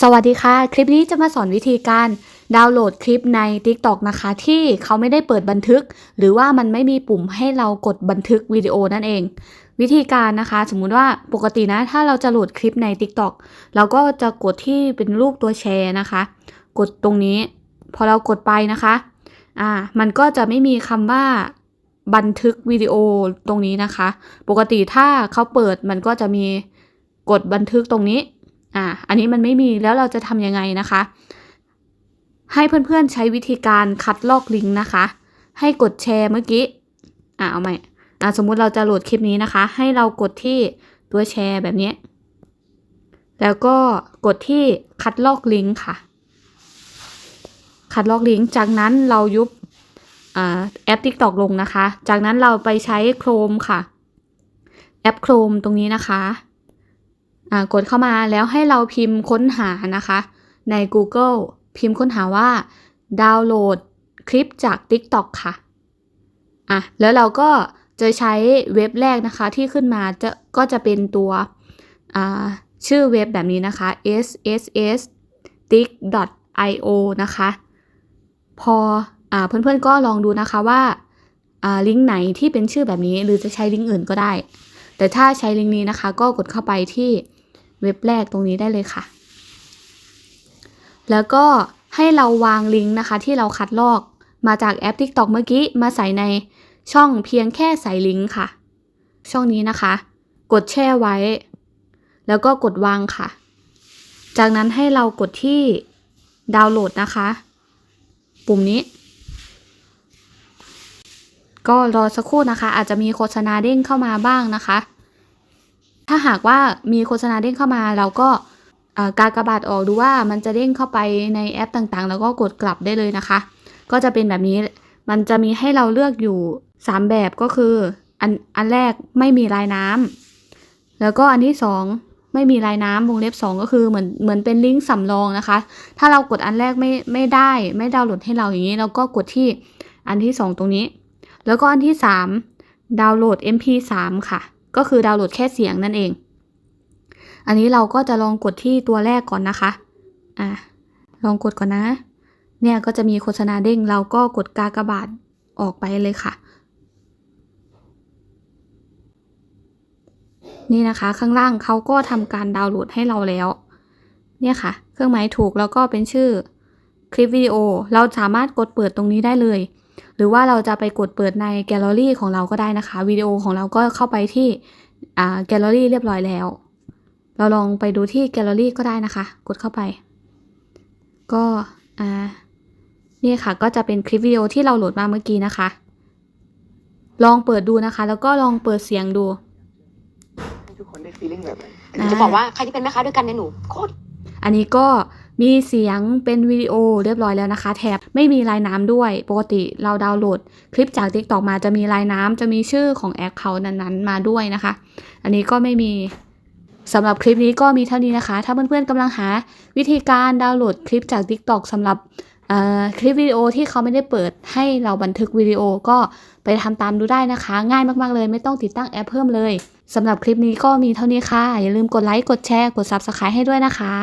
สวัสดีค่ะ คลิปนี้จะมาสอนวิธีการดาวน์โหลดคลิปใน TikTok นะคะ ที่เขาไม่ได้เปิดบันทึก หรือว่ามันไม่มีปุ่มให้เรากดบันทึกวิดีโอนั่นเอง วิธีการนะคะ สมมุติว่าปกตินะถ้าเราจะโหลดคลิปใน TikTok เราก็จะกดที่เป็นรูปตัวแชร์นะคะ กดตรงนี้ พอเรากดไปนะคะอ่ามันก็จะไม่มีคำว่าบันทึกวิดีโอตรงนี้นะคะ ปกติถ้าเขาเปิดมันก็จะมี กดบันทึกตรงนี้ อ่า อันนี้มันไม่มีแล้วเราจะทำยังไงนะคะ ให้เพื่อนๆใช้วิธีการคัดลอกลิงก์นะคะ ให้กดแชร์เมื่อกี้ อ่าเอาใหม่อ่าสมมุติเราจะโหลดคลิปนี้นะคะ ให้เรากดที่ตัวแชร์แบบนี้ แล้วก็กดที่คัดลอกลิงก์ค่ะ คัดลอกลิงก์ จากนั้นเรายุบอ่าแอป TikTok ลงนะคะ จากนั้นเราไปใช้ Chrome ค่ะ แอป Chrome ตรงนี้นะคะ กดเข้ามาแล้วให้เราพิมพ์ค้นหานะคะ ใน Google พิมพ์ค้นหาว่า ดาวน์โหลดคลิปจาก TikTok ค่ะอะ แล้วเราก็จะใช้เว็บแรกนะคะที่ขึ้นมาจะก็จะเป็นตัวอ่าชื่อเว็บแบบนี้นะคะ sss tik io นะคะ พออ่าเพื่อนๆก็ลองดูนะคะว่าอ่าลิงก์ไหนที่เป็นชื่อแบบนี้ หรือจะใช้ลิงก์อื่นก็ได้ แต่ถ้าใช้ลิงก์นี้นะคะ ก็กดเข้าไปที่ เว็บแรกตรงนี้ได้เลยค่ะ แล้วก็ให้เราวางลิงก์นะคะ ที่เราคัดลอกมาจากแอป TikTok เมื่อกี้มาใส่ในช่องเพียงแค่ใส่ลิงก์ค่ะ ช่องนี้นะคะ กดแช่ไว้ แล้วก็กดวางค่ะ จากนั้นให้เรากดที่ดาวน์โหลดนะคะ ปุ่มนี้ ก็รอสักครู่นะคะ อาจจะมีโฆษณาเด้งเข้ามาบ้างนะคะ ถ้าหากว่ามีโฆษณาเด้งเข้ามาเราก็อ่ากากบาทออกดูว่ามันจะเด้งเข้าไปในแอปต่างๆ แล้วก็กดกลับได้เลยนะคะ ก็จะเป็นแบบนี้มันจะมีให้เราเลือกอยู่ 3 แบบก็คืออันอันแรกไม่มีลายน้ำแล้วก็อันที่ 2 ไม่มีลายน้ำวงเล็บ 2 ก็คือเหมือนเหมือนเป็นลิงก์สำรองนะคะ ถ้าเรากดอันแรกไม่ไม่ได้ไม่ดาวน์โหลดให้เราอย่างนี้ เราก็กดที่อันที่ 2 ตรงนี้ แล้วก็อันที่ 3 ดาวน์โหลด MP3 ค่ะ ก็คือดาวน์โหลดแค่เสียงนั่นเอง อันนี้เราก็จะลองกดที่ตัวแรกก่อนนะคะ อะ ลองกดก่อนนะ เนี่ยก็จะมีโฆษณาเด้ง เราก็กดกากบาทออกไปเลยค่ะ นี่นะคะ ข้างล่างเขาก็ทำการดาวน์โหลดให้เราแล้ว เนี่ยค่ะ เครื่องหมายถูกแล้วก็เป็นชื่อคลิปวิดีโอ เราสามารถกดเปิดตรงนี้ได้เลย หรือว่าเราจะไปกดเปิดในแกลเลอรี่ของเราก็ได้นะคะวิดีโอของเราก็เข้าไปที่อ่าแกลเลอรี่เรียบร้อยแล้ว เราลองไปดูที่แกลเลอรี่ก็ได้นะคะ กดเข้าไป ก็อ่านี่ค่ะก็จะเป็นคลิปวิดีโอที่เราโหลดมาเมื่อกี้นะคะ ลองเปิดดูนะคะ แล้วก็ลองเปิดเสียงดูให้ทุกคนได้ feeling แบบนั้นอ่าจะบอกว่าใครที่เป็นแม่ค้าด้วยกันเนี่ยหนูโคตรอันนี้ก็ มีเสียงเป็นวิดีโอเรียบร้อยแล้วนะคะ แถบไม่มีลายน้ำด้วย ปกติเราดาวน์โหลด คลิปจาก TikTok มาจะมีลายน้ำจะมีชื่อของแอคเคาท์นั้นๆ มาด้วยนะคะ อันนี้ก็ไม่มีสำหรับคลิปนี้ก็มีเท่านี้นะคะ ถ้าเพื่อนๆกำลังหาวิธีการดาวน์โหลดคลิปจาก TikTok สำหรับคลิปวิดีโอที่เขาไม่ได้เปิดให้เราบันทึกวิดีโอก็ไปทำตามดูได้นะคะ ง่ายมากๆเลย ไม่ต้องติดตั้งแอปเพิ่มเลยสำหรับคลิปนี้ก็มีเท่านี้ค่ะ อย่าลืมกดไลค์ กดแชร์ กด Subscribe ให้ด้วยนะคะ